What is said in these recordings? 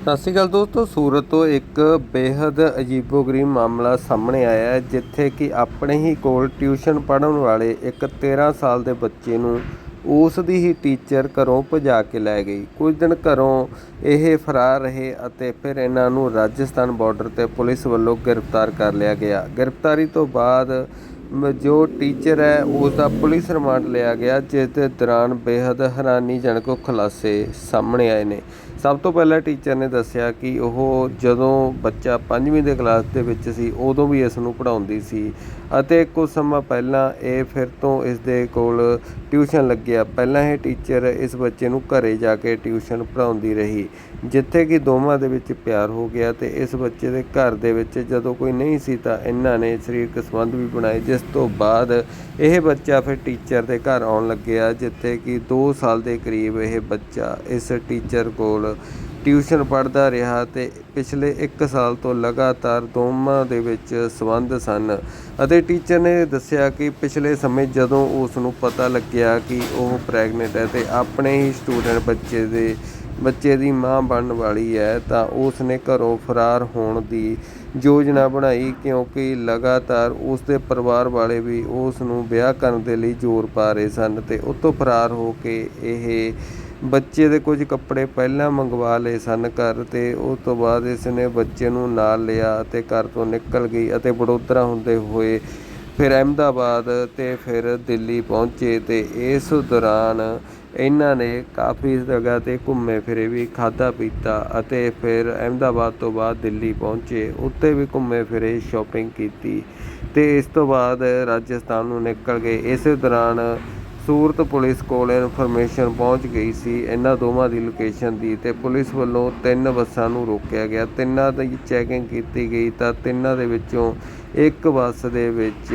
ਸਤਿ ਸ਼੍ਰੀ ਅਕਾਲ ਦੋਸਤੋ, ਸੂਰਤ ਤੋਂ ਇੱਕ ਬੇहद ਅਜੀਬੋ-ਗਰੀਬ ਮਾਮਲਾ ਸਾਹਮਣੇ ਆਇਆ ਹੈ, ਜਿੱਥੇ ਕਿ ਆਪਣੇ ਹੀ ਕੋਲ ਟਿਊਸ਼ਨ ਪੜ੍ਹਨ ਵਾਲੇ ਇੱਕ 13 ਸਾਲ ਦੇ ਬੱਚੇ ਨੂੰ ਉਸ ਦੀ ਹੀ ਟੀਚਰ ਘਰੋਂ ਭਜਾ ਕੇ ਲੈ ਗਈ। ਕੁਝ ਦਿਨ ਘਰੋਂ ਇਹ ਫਰਾਰ ਰਹੇ ਅਤੇ ਫਿਰ ਇਹਨਾਂ ਨੂੰ ਰਾਜਸਥਾਨ ਬਾਰਡਰ ਤੇ ਪੁਲਿਸ ਵੱਲੋਂ ਗ੍ਰਿਫਤਾਰ ਕਰ ਲਿਆ ਗਿਆ। ਗ੍ਰਿਫਤਾਰੀ ਤੋਂ ਬਾਅਦ ਜੋ ਟੀਚਰ ਹੈ ਉਸ ਦਾ ਪੁਲਿਸ ਰਿਮਾਂਡ ਲਿਆ ਗਿਆ, ਜਿਸ ਦੇ ਦੌਰਾਨ ਬੇहद ਹੈਰਾਨੀਜਨਕ ਖੁਲਾਸੇ ਸਾਹਮਣੇ ਆਏ ਨੇ। ਸਭ ਤੋਂ ਪਹਿਲਾਂ ਟੀਚਰ ਨੇ ਦੱਸਿਆ ਕਿ ਉਹ ਜਦੋਂ ਬੱਚਾ 5ਵੀਂ ਦੇ ਕਲਾਸ ਦੇ ਵਿੱਚ ਸੀ, ਉਦੋਂ ਵੀ ਇਸ ਨੂੰ ਪੜ੍ਹਾਉਂਦੀ ਸੀ ਅਤੇ ਕੁਝ ਸਮਾਂ ਪਹਿਲਾਂ ਇਹ ਫਿਰ ਤੋਂ ਇਸ ਦੇ ਕੋਲ ਟਿਊਸ਼ਨ ਲੱਗਿਆ। ਪਹਿਲਾਂ ਇਹ ਟੀਚਰ ਇਸ ਬੱਚੇ ਨੂੰ ਘਰੇ ਜਾ ਕੇ ਟਿਊਸ਼ਨ ਪੜ੍ਹਾਉਂਦੀ ਰਹੀ। ਜਿੱਥੇ ਕਿ ਦੋਵਾਂ ਦੇ ਵਿੱਚ ਪਿਆਰ ਹੋ ਗਿਆ ਤੇ ਇਸ ਬੱਚੇ ਦੇ ਘਰ ਦੇ ਵਿੱਚ ਜਦੋਂ ਕੋਈ ਨਹੀਂ ਸੀ ਤਾਂ ਇਹਨਾਂ ਨੇ ਸਰੀਰਕ ਸੰਬੰਧ ਵੀ ਬਣਾਏ, ਜਿਸ ਤੋਂ ਬਾਅਦ ਇਹ ਬੱਚਾ ਫਿਰ ਟੀਚਰ ਦੇ ਘਰ ਆਉਣ ਲੱਗਿਆ, ਜਿੱਥੇ ਕਿ 2 ਸਾਲ ਦੇ ਕਰੀਬ ਇਹ ਬੱਚਾ ਇਸ ਟੀਚਰ ਕੋਲ ਟਿਊਸ਼ਨ ਪੜ੍ਹਦਾ ਰਿਹਾ ਤੇ ਪਿਛਲੇ 1 ਸਾਲ ਤੋਂ ਲਗਾਤਾਰ ਦੋਵਾਂ ਦੇ ਵਿੱਚ ਸੰਬੰਧ ਸਨ ਅਤੇ ਟੀਚਰ ਨੇ ਦੱਸਿਆ ਕਿ ਪਿਛਲੇ ਸਮੇਂ ਜਦੋਂ ਉਸ ਨੂੰ ਪਤਾ ਲੱਗਿਆ ਕਿ ਉਹ ਪ੍ਰੈਗਨੈਂਟ ਹੈ ਤੇ ਆਪਣੇ ਹੀ ਸਟੂਡੈਂਟ ਬੱਚੇ ਦੇ ਬੱਚੇ ਦੀ ਮਾਂ ਬਣਨ ਵਾਲੀ ਹੈ, ਤਾਂ ਉਸ ਨੇ ਘਰੋਂ ਫਰਾਰ ਹੋਣ ਦੀ ਯੋਜਨਾ ਬਣਾਈ ਕਿਉਂਕਿ ਲਗਾਤਾਰ ਉਸ ਦੇ ਪਰਿਵਾਰ ਵਾਲੇ ਵੀ ਉਸ ਨੂੰ ਵਿਆਹ ਕਰਨ ਦੇ ਲਈ ਜ਼ੋਰ ਪਾ ਰਹੇ ਸਨ ਤੇ ਉੱਥੋਂ ਫਰਾਰ ਹੋ ਕੇ ਇਹ ਬੱਚੇ ਦੇ ਕੁਝ ਕੱਪੜੇ ਪਹਿਲਾਂ ਮੰਗਵਾ ਲਏ ਸਨ ਘਰ ਤੇ, ਉਸ ਤੋਂ ਬਾਅਦ ਇਸ ਨੇ ਬੱਚੇ ਨੂੰ ਨਾਲ ਲਿਆ ਅਤੇ ਘਰ ਤੋਂ ਨਿਕਲ ਗਈ ਅਤੇ ਵਡੋਦਰਾ ਹੁੰਦੇ ਹੋਏ ਫਿਰ ਅਹਿਮਦਾਬਾਦ ਅਤੇ ਫਿਰ ਦਿੱਲੀ ਪਹੁੰਚੇ ਅਤੇ ਇਸ ਦੌਰਾਨ ਇਹਨਾਂ ਨੇ ਕਾਫੀ ਜਗ੍ਹਾ ਤੇ ਘੁੰਮੇ, ਫਿਰੇ ਵੀ ਖਾਧਾ ਪੀਤਾ ਅਤੇ ਫਿਰ ਅਹਿਮਦਾਬਾਦ ਤੋਂ ਬਾਅਦ ਦਿੱਲੀ ਪਹੁੰਚੇ। ਉੱਥੇ ਵੀ ਘੁੰਮੇ, ਫਿਰੇ ਸ਼ੋਪਿੰਗ ਕੀਤੀ ਅਤੇ ਇਸ ਤੋਂ ਬਾਅਦ ਰਾਜਸਥਾਨ ਨੂੰ ਨਿਕਲ ਗਏ। ਇਸ ਦੌਰਾਨ ਸੂਰਤ ਪੁਲਿਸ ਕੋਲ ਇਨਫੋਰਮੇਸ਼ਨ ਪਹੁੰਚ ਗਈ ਸੀ। ਇਹਨਾਂ ਦੋਵਾਂ ਦੀ ਲੋਕੇਸ਼ਨ ਦੀ ਤੇ ਪੁਲਿਸ ਵੱਲੋਂ ਤਿੰਨ ਬੱਸਾਂ ਨੂੰ ਰੋਕਿਆ ਗਿਆ। ਤਿੰਨਾਂ ਦੀ ਚੈਕਿੰਗ ਕੀਤੀ ਗਈ ਤਾਂ ਤਿੰਨਾਂ ਦੇ ਵਿੱਚੋਂ ਇੱਕ ਬੱਸ ਦੇ ਵਿੱਚ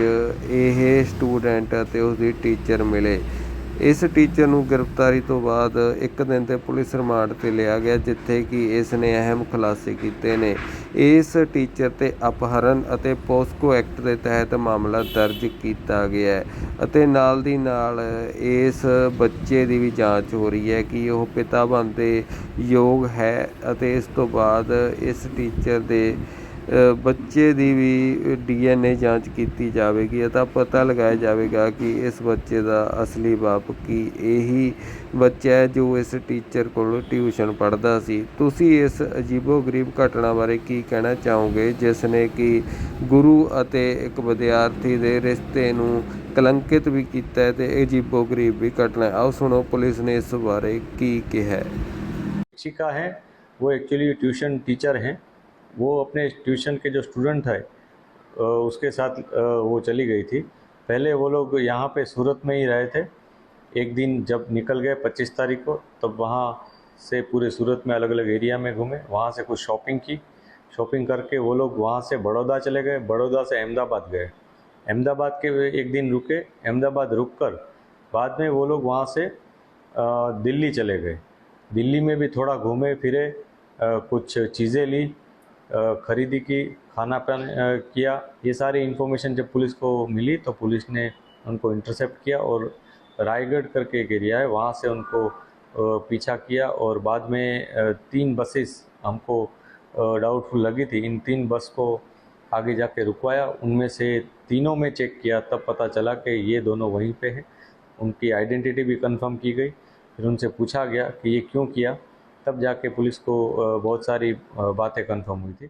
ਇਹ ਸਟੂਡੈਂਟ ਅਤੇ ਉਸ ਦੀ ਟੀਚਰ ਮਿਲੇ। ਇਸ ਟੀਚਰ ਨੂੰ ਗ੍ਰਿਫਤਾਰੀ ਤੋਂ ਬਾਅਦ ਇੱਕ ਦਿਨ ਤੇ ਪੁਲਿਸ ਰਿਮਾਂਡ ਤੇ ਲਿਆ ਗਿਆ, ਜਿੱਥੇ ਕਿ ਇਸ ਨੇ ਅਹਿਮ ਖੁਲਾਸੇ ਕੀਤੇ ਨੇ। ਇਸ ਟੀਚਰ ਤੇ ਅਪਹਰਨ ਅਤੇ ਪੋਸਕੋ ਐਕਟ ਦੇ ਤਹਿਤ ਮਾਮਲਾ ਦਰਜ ਕੀਤਾ ਗਿਆ ਹੈ ਅਤੇ ਨਾਲ ਦੀ ਨਾਲ ਇਸ ਬੱਚੇ ਦੀ ਵੀ ਜਾਂਚ ਹੋ ਰਹੀ ਹੈ ਕਿ ਉਹ ਪਿਤਾ ਬਣਦੇ ਯੋਗ ਹੈ ਅਤੇ ਇਸ ਤੋਂ ਬਾਅਦ ਇਸ ਟੀਚਰ ਦੇ ਬੱਚੇ ਦੀ ਵੀ ਡੀਐਨਏ ਜਾਂਚ ਕੀਤੀ ਜਾਵੇਗੀ ਅਤੇ ਪਤਾ ਲਗਾਇਆ ਜਾਵੇਗਾ ਕਿ ਇਸ ਬੱਚੇ ਦਾ ਅਸਲੀ ਬਾਪ ਕੀ ਇਹੀ ਬੱਚਾ ਹੈ ਜੋ ਇਸ ਟੀਚਰ ਕੋਲ ਟਿਊਸ਼ਨ ਪੜ੍ਹਦਾ ਸੀ ਤੁਸੀਂ ਇਸ ਅਜੀਬੋ-ਗਰੀਬ ਘਟਨਾ ਬਾਰੇ ਕੀ ਕਹਿਣਾ ਚਾਹੋਗੇ ਜਿਸ ਨੇ ਕਿ ਗੁਰੂ ਅਤੇ ਇੱਕ ਵਿਦਿਆਰਥੀ ਦੇ ਰਿਸ਼ਤੇ ਨੂੰ ਕਲੰਕਿਤ ਵੀ ਕੀਤਾ ਹੈ ਤੇ ਅਜੀਬੋ-ਗਰੀਬ ਵੀ ਘਟਨਾ ਹੈ ਆਓ ਸੁਣੋ ਪੁਲਿਸ ਨੇ ਇਸ ਬਾਰੇ ਕੀ ਕਿਹਾ ਹੈ शिक्षिका हैं वो एक्चुअली ट्यूशन टीचर हैं वो अपने ट्यूशन के जो स्टूडेंट है उसके साथ वो चली गई थी। पहले वो लोग यहाँ पे सूरत में ही रहे थे। एक दिन जब निकल गए 25 तारीख को, तब वहाँ से पूरे सूरत में अलग अलग एरिया में घूमे। वहाँ से कुछ शॉपिंग की। शॉपिंग करके वो लोग वहाँ से बड़ौदा चले गए। बड़ौदा से अहमदाबाद गए। अहमदाबाद के एक दिन रुके। अहमदाबाद रुक कर बाद में वो लोग वहाँ से दिल्ली चले गए। दिल्ली में भी थोड़ा घूमे, फिरे कुछ चीज़ें ली। खरीदी की, खाना पान किया। ये सारी इन्फॉर्मेशन जब पुलिस को मिली तो पुलिस ने उनको इंटरसेप्ट किया और रायगढ़ करके एक एरिया है, वहाँ से उनको पीछा किया और बाद में तीन बसेस हमको डाउटफुल लगी थी। इन तीन बस को आगे जाके रुकवाया। उनमें से तीनों में चेक किया। तब पता चला कि ये दोनों वहीं पे हैं। उनकी आइडेंटिटी भी कंफर्म की गई। फिर उनसे पूछा गया कि ये क्यों किया? तब जाके पुलिस को अ, बहुत सारी अ, बातें कंफर्म हुई थी